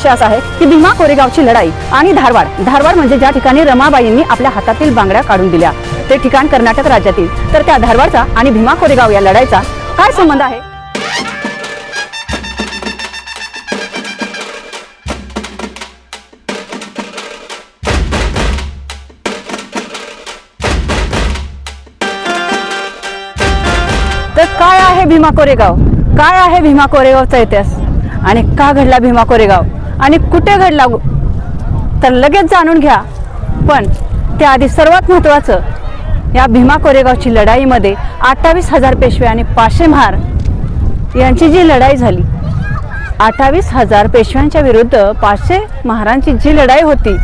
महत्त्वाचा विषय असा आहे की भीमा कोरेगावची लढाई आणि धारवाड. धारवाड म्हणजे ज्या ठिकाणी रमाबाईंनी आपल्या हातातील बांगड्या काढून दिल्या. ते ठिकाण कर्नाटक राज्यातील. तर त्या धारवाडचा आणि भीमा कोरेगाव या लढाईचा काय संबंध आहे? तर काय आहे भीमा कोरेगाव? काय आहे भीमा कोरेगावचा इतिहास? आणि का घडला भीमा कोरेगाव? आणि कुठे घडला तर लगेच जाणून घ्या. पण त्याआधी सर्वात महत्त्वाचं या भीमा कोरेगावची लढाईमध्ये अठ्ठावीस हजार पेशवे आणि पाचशे महार यांची जी लढाई झाली अठ्ठावीस हजार पेशव्यांच्या विरुद्ध पाचशे महारांची जी लढाई होती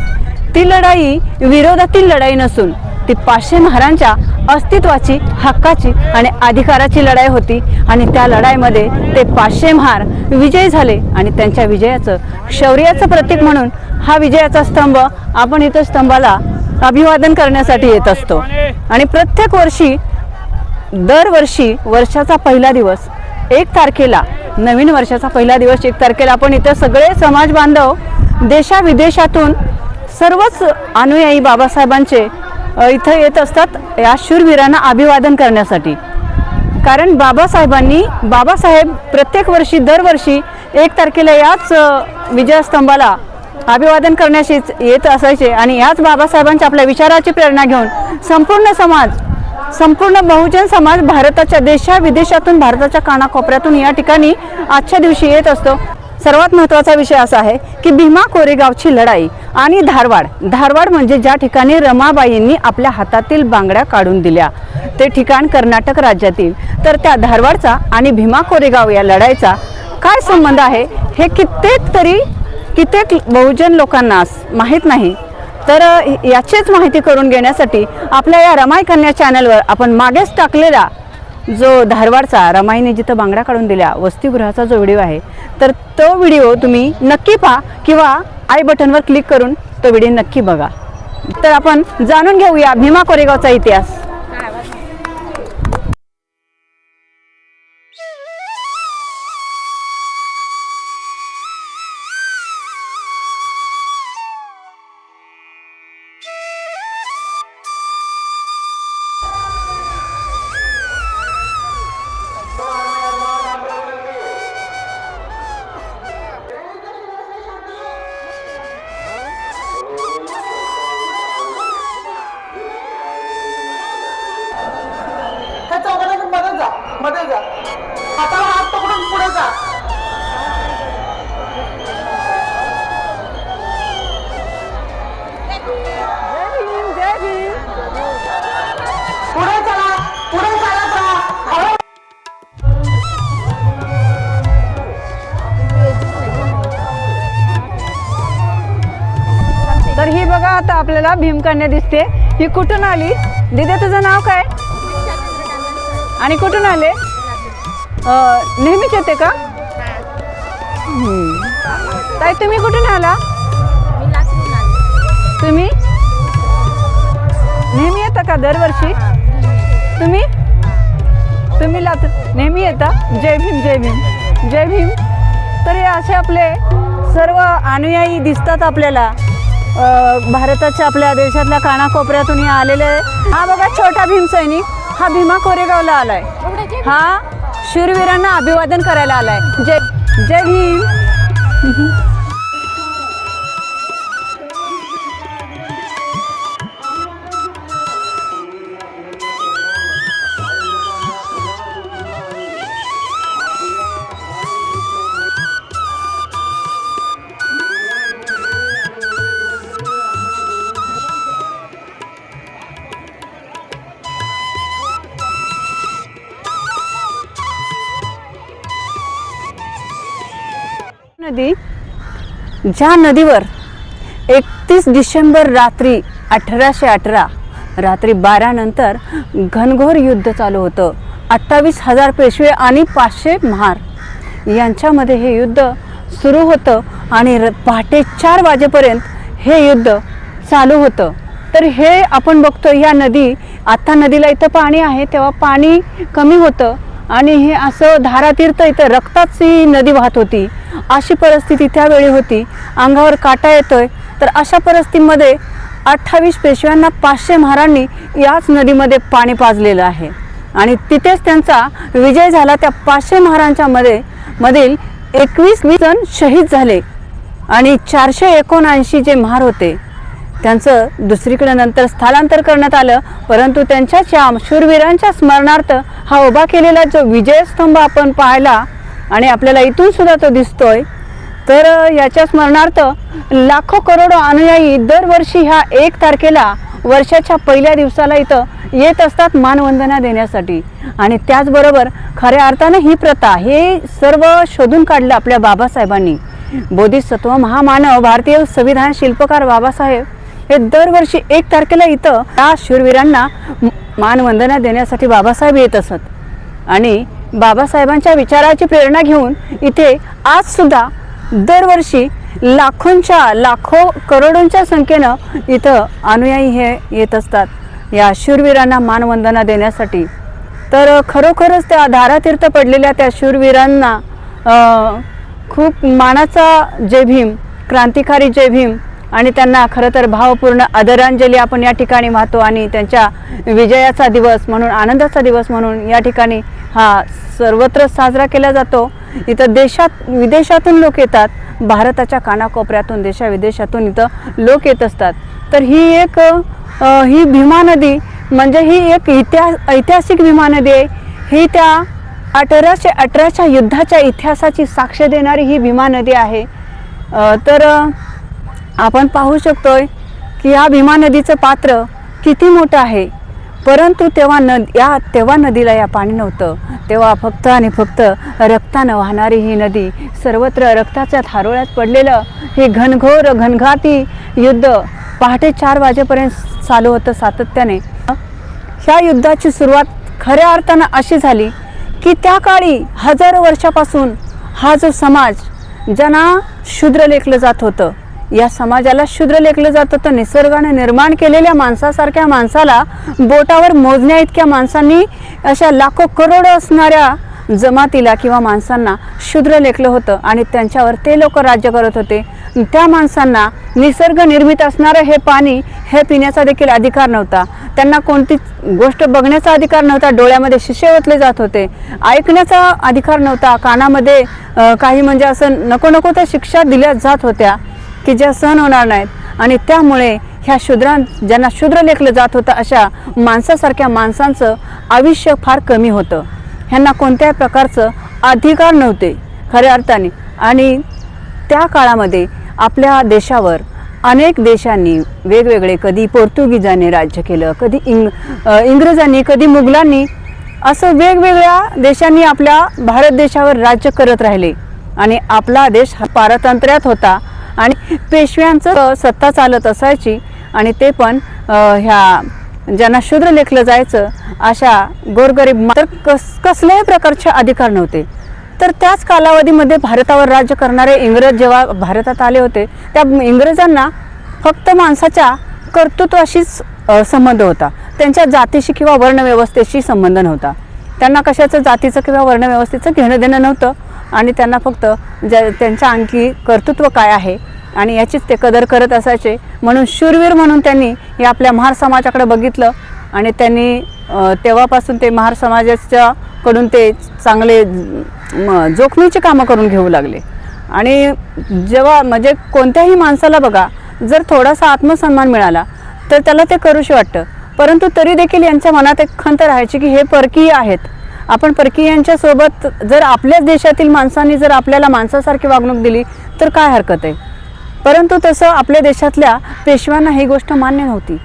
ती लढाई विरोधातील लढाई नसून ती पाचशे महारांच्या अस्तित्वाची हक्काची आणि अधिकाराची लढाई होती. आणि त्या लढाईमध्ये ते पाचशे महार विजयी झाले आणि त्यांच्या विजयाचं शौर्याचं प्रतीक म्हणून हा विजयाचा स्तंभ आपण इथं स्तंभाला अभिवादन करण्यासाठी येत असतो. आणि प्रत्येक वर्षी दरवर्षी वर्षाचा पहिला दिवस एक तारखेला नवीन वर्षाचा पहिला दिवस एक तारखेला आपण इथं सगळे समाज बांधव देशाविदेशातून सर्वच अनुयायी बाबासाहेबांचे इथं येत असतात या शूरवीरांना अभिवादन करण्यासाठी. कारण बाबासाहेबांनी बाबासाहेब प्रत्येक वर्षी दरवर्षी एक तारखेला याच विजयस्तंभाला अभिवादन करण्याशी येत असायचे आणि याच बाबासाहेबांच्या आपल्या विचाराची प्रेरणा घेऊन संपूर्ण समाज संपूर्ण बहुजन समाज भारताच्या देशा विदेशातून भारताच्या कानाकोपऱ्यातून या ठिकाणी आजच्या दिवशी येत असतो. सर्वात महत्त्वाचा विषय असा आहे की भीमा कोरेगावची लढाई आणि धारवाड. धारवाड म्हणजे ज्या ठिकाणी रमाबाईंनी आपल्या हातातील बांगड्या काढून दिल्या. ते ठिकाण कर्नाटक राज्यातील. तर त्या धारवाडचा आणि भीमा कोरेगाव या लढाईचा काय संबंध आहे? हे कित्येक तरी कित्येक बहुजन लोकांना माहीत नाही. तर याचीच माहिती करून घेण्यासाठी आपल्या या रमाई कन्या चॅनलवर आपण मागेच टाकलेला जो धारवाडचा रमाईने जिथं बांगड्या काढून दिल्या वसतिगृहाचा जो व्हिडिओ आहे तर तो व्हिडिओ तुम्ही नक्की पहा किंवा आय बटनवर क्लिक करून तो व्हिडिओ नक्की बघा. तर आपण जाणून घेऊया भीमा कोरेगावचा इतिहास. आता आपल्याला भीमकन्या दिसते. ही कुठून आली? दिदे तुझं नाव काय? आणि कुठून आले? नेहमीच येते का? हम्म. ताई तुम्ही कुठून आला? तुम्ही? नेहमी येता का दरवर्षी? तुम्ही? तुम्ही लात नेहमी येता? जय भीम जय भीम. जय भीम. तर हे असे आपले सर्व अनुयायी दिसतात आपल्याला. भारताच्या आपल्या देशातल्या कानाकोपऱ्यातून हे आलेले हा बघा छोटा भीमसैनिक हा भीमा कोरेगावला आलाय. हा शूरवीरांना अभिवादन करायला आलाय. जय जय भीम. नदी? ज्या नदीवर एकतीस डिसेंबर रात्री अठराशे अठरा रात्री बारा नंतर घनघोर युद्ध चालू होतं. अठ्ठावीस हजार पेशवे आणि पाचशे महार. यांच्यामध्ये हे युद्ध सुरू होतं आणि र- पहाटे चार वाजेपर्यंत हे युद्ध चालू होतं. तर हे आपण बघतो या नदी आता नदीला इथं पाणी आहे तेव्हा पाणी कमी होतं आणि हे असं धारातीर्थ इथं रक्ताची नदी वाहत होती. अशी परिस्थिती त्यावेळी होती. अंगावर काटा येतोय. तर अशा परिस्थितीमध्ये अठ्ठावीस पेशव्यांना पाचशे महारांनी याच नदीमध्ये पाणी पाजलेलं आहे. आणि तिथेच त्यांचा विजय झाला. त्या पाचशे महारांच्या मध्ये मधील एकवीस जण शहीद झाले. आणि चारशे एकोणऐंशी जे महार होते त्यांचं दुसरीकडे नंतर स्थलांतर करण्यात आलं. परंतु त्यांच्याच या शूरवीरांच्या स्मरणार्थ हा उभा केलेला जो विजयस्तंभ आपण पाहायला आणि आपल्याला इथून सुद्धा तो दिसतोय. तर याच्या स्मरणार्थ लाखो करोडो अनुयायी दरवर्षी ह्या एक तारखेला वर्षाच्या पहिल्या दिवसाला इथं येत असतात मानवंदना देण्यासाठी. आणि त्याचबरोबर खऱ्या अर्थानं ही प्रथा हे सर्व शोधून काढलं आपल्या बाबासाहेबांनी. बोधिसत्व महामानव भारतीय संविधान शिल्पकार बाबासाहेब हे दरवर्षी एक तारखेला इथं त्या शूरवीरांना मानवंदना देण्यासाठी बाबासाहेब येत असत. आणि बाबासाहेबांच्या विचाराची प्रेरणा घेऊन इथे आज सुद्धा दरवर्षी लाखोंच्या लाखो करोडोंच्या संख्येनं इथं अनुयायी हे येत असतात. या शूरवीरांना मानवंदना देण्यासाठी. तर खरोखरच त्या धारातीर्थ पडलेल्या त्या शूरवीरांना खूप मानाचा जय भीम क्रांतिकारी जय भीम आणि त्यांना खरं तर भावपूर्ण आदरांजली आपण या ठिकाणी वाहतो आणि त्यांच्या विजयाचा दिवस म्हणून आनंदाचा दिवस म्हणून या ठिकाणी हा सर्वत्र साजरा केला जातो. इथं देशात विदेशातून लोक येतात. भारताच्या कानाकोपऱ्यातून देशाविदेशातून इथं लोक येत असतात. तर ही एक ही भीमा नदी म्हणजे ही एक इतिहास ऐतिहासिक भीमा नदी आहे. ही त्या अठराशे अठराच्या युद्धाच्या इतिहासाची साक्ष देणारी ही भीमा नदी आहे. तर आपण पाहू शकतोय की या भीमा नदीचं पात्र किती मोठं आहे. परंतु तेव्हा न या तेव्हा नदीला या पाणी नव्हतं. तेव्हा फक्त आणि फक्त रक्तानं वाहणारी ही नदी सर्वत्र रक्ताच्या थारोळ्यात पडलेलं हे घनघोर घनघाती युद्ध पहाटे चार वाजेपर्यंत चालू होतं सातत्याने. ह्या युद्धाची सुरुवात खऱ्या अर्थानं अशी झाली की त्या काळी हजारो वर्षापासून हा जो समाज ज्यांना शूद्र लेखलं जात होतं या समाजाला शूद्र लेखलं जात. होतं निसर्गाने निर्माण केलेल्या माणसासारख्या माणसाला बोटावर मोजण्या इतक्या माणसांनी अशा लाखो करोड असणाऱ्या जमातीला किंवा माणसांना शूद्र लेखलं होतं आणि त्यांच्यावर ते लोक राज्य करत होते. त्या माणसांना निसर्ग निर्मित असणारं हे पाणी हे पिण्याचा देखील अधिकार नव्हता. त्यांना कोणतीच गोष्ट बघण्याचा अधिकार नव्हता डोळ्यामध्ये शिशे ओतले जात होते. ऐकण्याचा अधिकार नव्हता कानामध्ये काही म्हणजे असं नको नको त्या शिक्षा दिल्या जात होत्या. की ज्या सहन होणार नाहीत. आणि त्यामुळे ह्या शूद्रां ज्यांना शूद्र लेखलं जात होतं अशा माणसासारख्या माणसांचं आयुष्य फार कमी होतं. ह्यांना कोणत्याही प्रकारचं अधिकार नव्हते खऱ्या अर्थाने. आणि त्या काळामध्ये आपल्या देशावर अनेक देशांनी वेगवेगळे कधी पोर्तुगीजांनी राज्य केलं कधी इंग इंग्रजांनी कधी मुघलांनी असं वेगवेगळ्या देशांनी आपल्या भारत देशावर राज्य करत राहिले. आणि आपला देश हा पारतंत्र्यात होता. आणि पेशव्यांचं सत्ता चालत असायची आणि ते पण ह्या ज्यांना शूद्र लेखलं जायचं अशा गोरगरीब तर कस कसल्याही प्रकारचे अधिकार नव्हते. तर त्याच कालावधीमध्ये भारतावर राज्य करणारे इंग्रज जेव्हा भारतात आले होते त्या इंग्रजांना फक्त माणसाच्या कर्तृत्वाशीच संबंध होता. त्यांच्या जातीशी किंवा वर्णव्यवस्थेशी संबंध नव्हता. त्यांना कशाचं जातीचं किंवा वर्णव्यवस्थेचं घेणं देणं नव्हतं. आणि त्यांना फक्त ज्या त्यांच्या आणखी कर्तृत्व काय आहे आणि याचीच ते कदर करत असायचे. म्हणून शूरवीर म्हणून त्यांनी हे आपल्या महार समाजाकडे बघितलं आणि त्यांनी तेव्हापासून ते महार समाजाच्या कडून ते चांगले जोखमीचे जोखमीची कामं करून घेऊ लागले. आणि जेव्हा म्हणजे कोणत्याही माणसाला बघा जर थोडासा आत्मसन्मान मिळाला तर त्याला ते करूशी वाटतं. परंतु तरी देखील यांच्या मनात एक खंत राहायची की हे परकीय आहेत. आपण परकीयांच्या सोबत जर आपल्याच देशातील माणसांनी जर आपल्याला माणसासारखी वागणूक दिली तर काय हरकत आहे? परंतु तसं आपल्या देशातल्या पेशव्यांना ही गोष्ट मान्य नव्हती.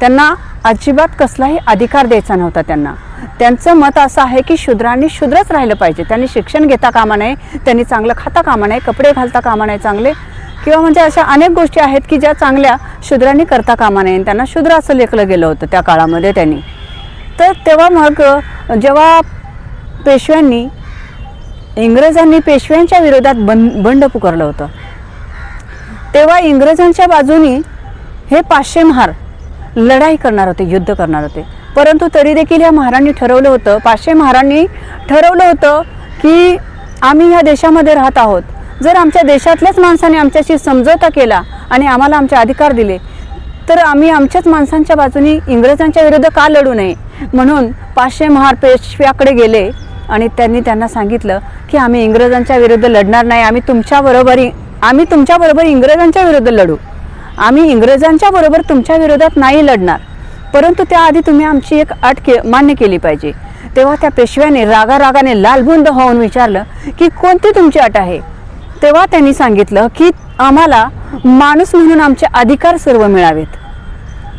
त्यांना अजिबात कसलाही अधिकार द्यायचा नव्हता त्यांना. त्यांचं मत असं आहे की शूद्रांनी शूद्रच राहिलं पाहिजे. त्यांनी शिक्षण घेता कामा नये त्यांनी चांगलं खाता कामा नये कपडे घालता कामा नये चांगले. किंवा म्हणजे अशा अनेक गोष्टी आहेत की ज्या चांगल्या शूद्रांनी करता कामा नये. आणि त्यांना शूद्र असं लेखलं गेलं होतं त्या काळामध्ये त्यांनी. तर तेव्हा मग जेव्हा पेशव्यांनी इंग्रजांनी पेशव्यांच्या विरोधात बंद बंड पुकारलं होतं. तेव्हा इंग्रजांच्या बाजूनी हे पाचशे महार लढाई करणार होते युद्ध करणार होते. परंतु तरी देखील ह्या महारांनी ठरवलं होतं पाचशे महारांनी ठरवलं होतं की आम्ही ह्या देशामध्ये राहत आहोत. जर आमच्या देशातल्याच माणसाने आमच्याशी समझोता केला आणि आम्हाला आमचे अधिकार दिले तर आम्ही आमच्याच माणसांच्या बाजूनी इंग्रजांच्या विरुद्ध का लढू नये? म्हणून पाचशे महार पेशव्याकडे गेले. आणि त्यांनी त्यांना सांगितलं की आम्ही इंग्रजांच्या विरुद्ध लढणार नाही आम्ही तुमच्याबरोबर आम्ही तुमच्याबरोबर इंग्रजांच्या विरुद्ध लढू. आम्ही इंग्रजांच्या बरोबर तुमच्या विरोधात नाही लढणार. परंतु त्याआधी तुम्ही आमची एक अट के मान्य केली पाहिजे. तेव्हा त्या पेशव्याने रागारागाने लालबुंद होऊन विचारलं की कोणती तुमची अट आहे? तेव्हा त्यांनी सांगितलं की आम्हाला माणूस म्हणून आमचे अधिकार सर्व मिळावेत.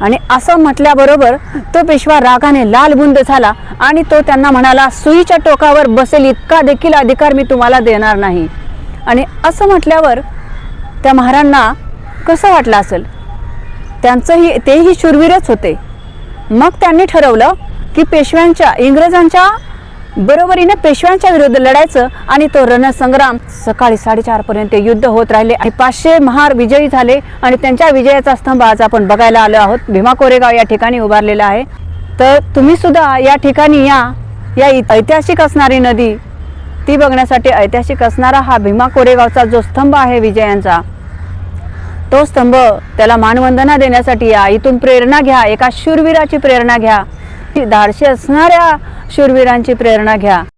आणि असं म्हटल्याबरोबर तो पेशवा रागाने लालबुंद झाला आणि तो त्यांना म्हणाला सुईच्या टोकावर बसेल इतका देखील अधिकार मी तुम्हाला देणार नाही. आणि असं म्हटल्यावर त्या महारांना कसं वाटलं असेल? त्यांचंही तेही शूरवीरच होते. मग त्यांनी ठरवलं की पेशव्यांच्या इंग्रजांच्या बरोबरीने पेशव्यांच्या विरुद्ध लढायचं आणि तो रणसंग्राम सकाळी साडेचार पर्यंत युद्ध होत राहिले आणि पाचशे महार विजयी झाले आणि त्यांच्या विजयाचा स्तंभ आज आपण बघायला आलो आहोत. भीमा कोरेगाव या ठिकाणी उभारलेला आहे. तर तुम्ही सुद्धा या ठिकाणी या. या इ- ऐतिहासिक असणारी नदी ती बघण्यासाठी ऐतिहासिक असणारा हा भीमा कोरेगावचा जो स्तंभ आहे विजयांचा तो स्तंभ त्याला मानवंदना देण्यासाठी या. इथून प्रेरणा घ्या एका शूरवीराची प्रेरणा घ्या. धाडशी असणाऱ्या शूरवीरांची प्रेरणा घ्या.